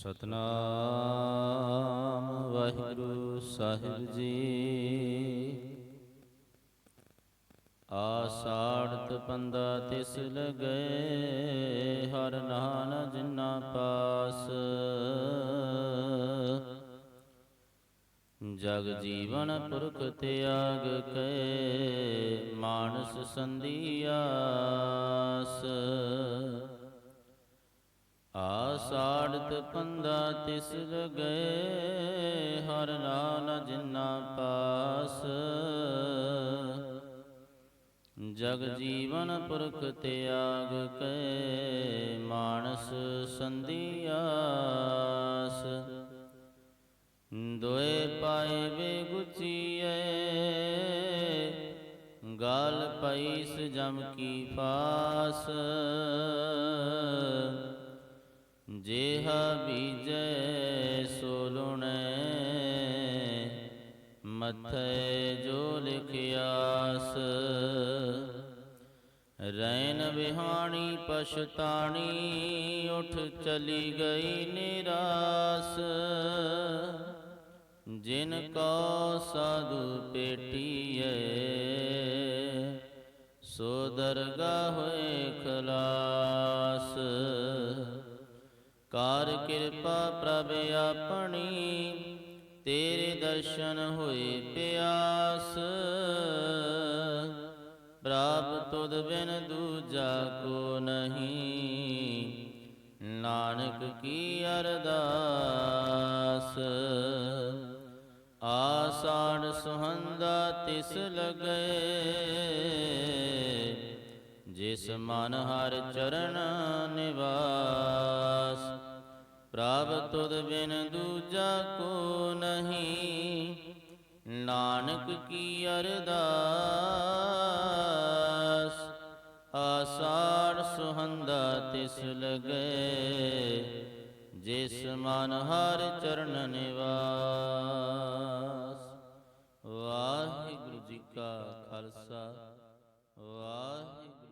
ਸਤਨਾਮ ਵਾਹਿਗੁਰੂ ਸਾਹਿਬ ਜੀ। ਆਸਾੜਤ ਪੰਦਾ ਤਿਸ ਲਗਏ ਹਰ ਨਾਨ ਜਿਨਾ ਪਾਸ। ਜਗ ਜੀਵਨ ਪੁਰਖ ਤਿਆਗ ਕੈ, ਮਾਨਸ ਸੰਧਿਆਸ ਤਿਸ ਲਗਏ ਹਰ ਨਾਨ ਜਿਨਾ ਪਾਸ। ਜਗ ਜੀਵਨ ਪੁਰਖ ਤਿਆਗ ਕੈ ਮਾਨਸ ਸੰਧਿਆਸ ਦੋਏ ਪਾਏ ਵੇ ਗੁਚੀਏ ਗਾਲ ਪਈਸ ਜਮ ਕੀ ਪਾਸ ਜੇਹਾ ਬੀਜੈ ਸੋ ਲੁਣੈ ਮਥੈ ਜੋ ਲਿਖਿਆਸ ਰੈਨ ਵਿਹਾਣੀ ਪਛਤਾਣੀ, ਉਠ ਚਲੀ ਗਈ ਨਿਰਾਸ। ਜਿਨ ਕੋ ਸਾਧੂ ਪੇਟੀਐ, ਸੋ ਦਰਗਾਹ ਹੋਏ ਖਲਾਸ। ਕਾਰ ਕਿਰਪਾ ਪ੍ਰਭ ਆਪਣੀ, ਤੇਰੇ ਦਰਸ਼ਨ ਹੋਏ ਪਿਆਸ। ਪ੍ਰਭ ਤੁਧ ਬਿਨ ਦੂਜਾ ਕੋ ਨਹੀਂ, ਨਾਨਕ ਕੀ ਅਰਦਾਸ। ਆਸਾੜ ਸੁਹੰਦਾ ਤਿਸ ਲਗਏ ਜਿਸ ਮਨ ਹਰ ਚਰਨ ਨਿਵਾਸ। ਤੁਧ ਬਿਨ ਦੂਜਾ ਕੋ ਨਹੀਂ। ਨਾਨਕ ਕੀ ਅਰਦਾਸ? ਆਸਾਰ ਸੁਹੰਦਾ ਤਿਸ ਲਗੇ, ਜਿਸ ਮਨ ਹਰ ਚਰਨ ਨਿਵਾਸ। ਵਾਹਿਗੁਰੂ ਜੀ ਕਾ ਖਾਲਸਾ, ਵਾਹਿਗੁਰੂ